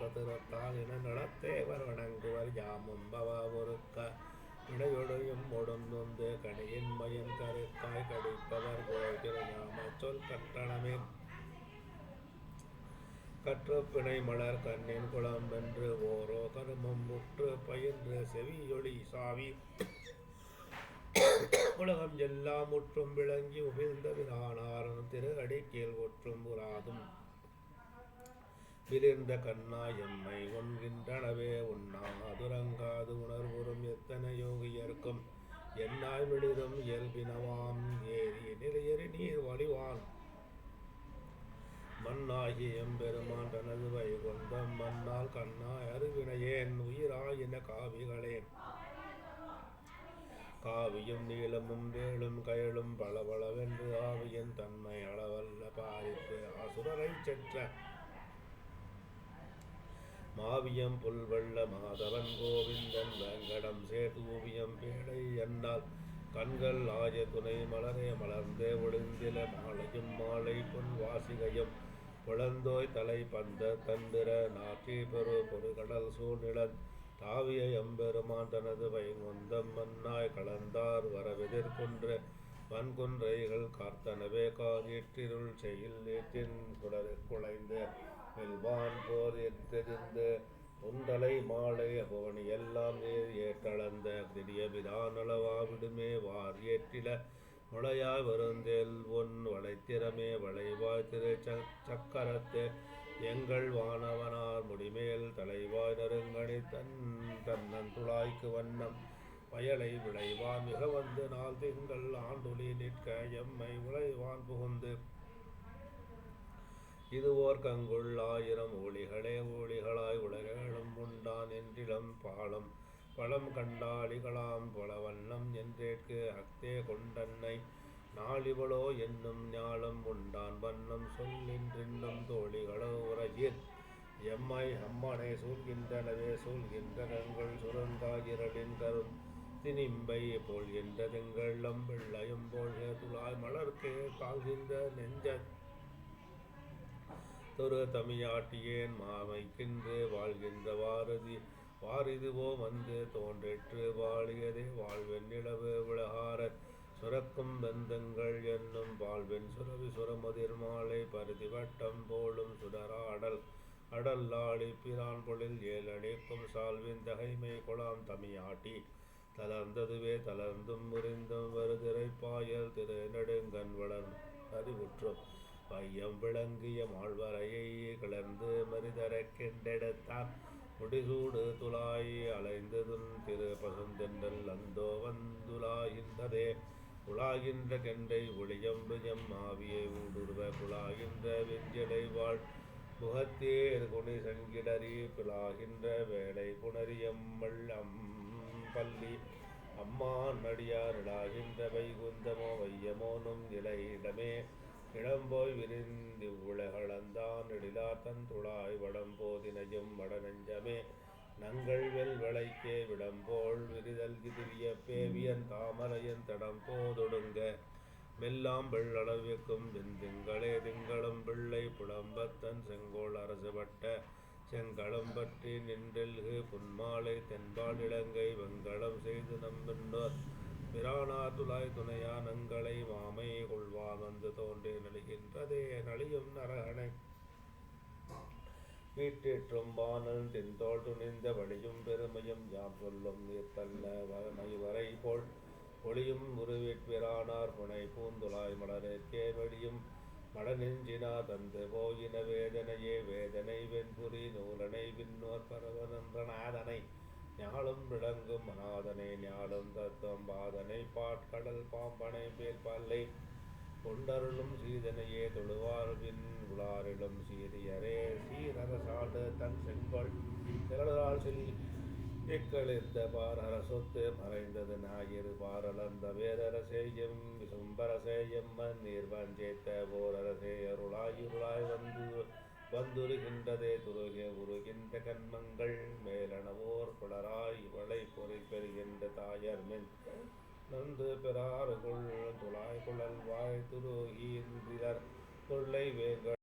வந்த என நடத்தேவர் வணங்குவர். யாமும் பவா ஒருக்க இடையொடையும் ஒடுந்து கணியின் மயன் கருக்காய் கடிப்பவர் கோய் திருநாம சொல் கட்டணமே. கற்றுப்பிணை மலர் கண்ணின் குளம் வென்று ஓரோ கருமம் முற்று பயின்று செவியொளி சாவி. உலகம் எல்லாம் முற்றும் விளங்கி உமிழ்ந்த விரானாரன் திரு அடிக்கேல் ஒற்றும் உராதும். விரிந்த கண்ணா எம்மை உண்கின்றனவே உண்ணாதுரங்காது உணர்வுறும் எத்தனை யோகியர்க்கும். என்னாய் மிளிரும் இயல்பினவாம் ஏறி நிலையறி நீர் வழிவான். மண்ணாகி எம்பெருமான் தனது வைகுந்தம் மண்ணால் கண்ணாய் அருவினையேன் உயிராய் என காவிகளே காவியும் நீளமும் வேளும் கயலும் பளபளவென்று ஆவியின் தன்மை அளவல்ல பாரித்து அசுரரைச் சென்ற மாவியம் புல்வெள்ள மாதவன் கோவிந்தன் வெங்கடம் சேதூவியம் பேடை என்னால் கண்கள் ஆய துணை மலரே மலர்ந்தே ஒளிந்தில மாலையும் மாலை பொன் வாசிகையும். குழந்தோய் தலை பந்த தந்திர நாற்றி பெரு பொருகடல் சூழ்நிலன் தாவிய எம்பெருமான் தனது வைங்குந்தம் மன்னாய் கலந்தார் வரவெதிர்கொன்ற வன்குன்றைகள் கார்த்தனவே காதிற்றிருள் செயல் நீட்டின் குடர் குலைந்த வெல்வான் போர் எத்தெறிந்து உண்டலை மாலை அபவனி எல்லாம் ஏற்றளந்த திரிய விதானளவா விடுமே வார் ஏற்றில முளையாய் வருந்தேல் ஒன் வளைத்திறமே வளைவாய் திரு சக்கரத்து. எங்கள் வானவனார் முடிமேல் தலைவாய் நறுங்கணி தன் தன்னன் துளாய்க்கு வண்ணம் வயலை விளைவான் மிக வந்து நாள் திங்கள் ஆண்டுளி நிற்க எம்மை உழைவான் புகுந்து இதுவோர் கங்குள் ஆயிரம் ஒளிகளே ஊழிகளாய் உலகேழும் உண்டான் என்றிடம் பாலம். பழம் கண்டாளிகளாம் பல வண்ணம் என்றேற்கு அக்தே கொண்டன்னை. நாளிவளோ என்னும் ஞாலம் உண்டான் வண்ணம் சொல்லின்றின்னும் தோழிகளோ உரையீர். எம்மை அம்மனை சூழ்கின்றனவே சூழ்கின்ற கண்கள் சுரந்தாயிரலின் கரும் தினிம்பை போல் என்ற திங்கள் லம்பிள்ளையும் போல் துளாய் மலர்க்கே தாழ்கின்ற நெஞ்ச தொரு தமிழாட்டியேன் மாமைக்கின்று வாழ்கின்ற வாரதி வாரிதுவோ வந்து தோன்றிற்று வாழியதே. வாழ்வெண் நிலவு விளகார சுரக்கும் பந்தங்கள் என்னும் வாழ்வெண் சுரவி சுரமதிர் மாலை பருதி வட்டம் போலும் சுடராடல். அடல்லாளி பிரான் பொழில் ஏழடிக்கும் சால்வின் தகைமை குலாம் தமியாட்டி. தளர்ந்ததுவே தளர்ந்தும் முறிந்தும் வருதிரைப்பாயல் திரு நெடுங்கண் வளர் அறிவுற்றும். பையம் விளங்கிய மாழ்வரையை கிளர்ந்து மரிதரக் கெண்டெடுத்தான் முடிசூடு துலாய் அலைந்ததும் திரு பசுந்தென்றல் அந்தோ வந்துலாகின்றதே. குழாகின்ற கெண்டை ஒளியம்பு எம் ஆவியை ஊடுருவ குழாகின்ற வெஞ்சடை வாழ் முகத்தேர் குணி சங்கிடறி பிளாகின்ற வேலை புணரியம்மல் பள்ளி. அம்மா நடியாரிடாகின்ற வைகுந்தமோ வையமோனும் இலையிடமே. இளம்போய் விரிந்து உலகளந்தான் எழிலார் தன் துளாய் வடம்போதினையும் வடநெஞ்சமே நங்கள் வெல் விளைக்கே விடம்போல் விரிதல் கிதிரிய பேவியன் தாமரையன் தடம் போதொடுங்க மெல்லாம் வெள்ளளவிற்கும் வெந்திங்களே திங்களும் பிள்ளை புலம்பத்தன் செங்கோல் அரசுபட்ட செங்களம் பற்றி நின்றெல்கு புன்மாலை தென்பால் இலங்கை வெங்களம் செய்து நம்பின்னோர் பிரானார் துலாய் துணையா நங்களை மாமை கொள்வான் வந்து தோன்றி நலிகின்றதே நலியும் நரகனை. வீட்டேற்றும் வானல் தென்தோள் துணிந்த வழியும் பெருமையும் யாம் சொல்லும் நீர்த்தல்ல வரமை வரை போல் ஒளியும் உருவிற்பிரானார் புனை பூந்துலாய் மலரேற்கே வெளியும் மடநெஞ்சினா தந்து போயின வேதனையே வேதனை வெண்புரி நூலனை விண்ணோர் பரவனன்றநாதனை ஞாலும் விளங்கும் அநாதனை ஞாலும் தத்துவம் பாதனை பாட்கடல் பாம்பனை மேல் பல்லை கொண்டருளும் சீதனையே தொழுவார்பின் பின் உளாரிலும் சீரியரே சீரரசாண்டு தன் செங்கோல் திரளால் செல் எக்களிர்ந்த பாரர சொத்து மறைந்தது ஞாயிறு பாரளந்த வேரரசேயம் விசும்பரசேயம் நீர் வஞ்சேத்த போரரசே அருளாயிருளாய் வந்து வந்துருகின்றதே துருக உருகின்ற கண்மங்கள் மேலனவோர் புலராய் இவளை பொறி பெறுகின்ற தாயர் மென். நந்து பெறாறுகுள் துளாய் குழல் வாய் துருகின்றிலர் தொல்லை வேங்கள்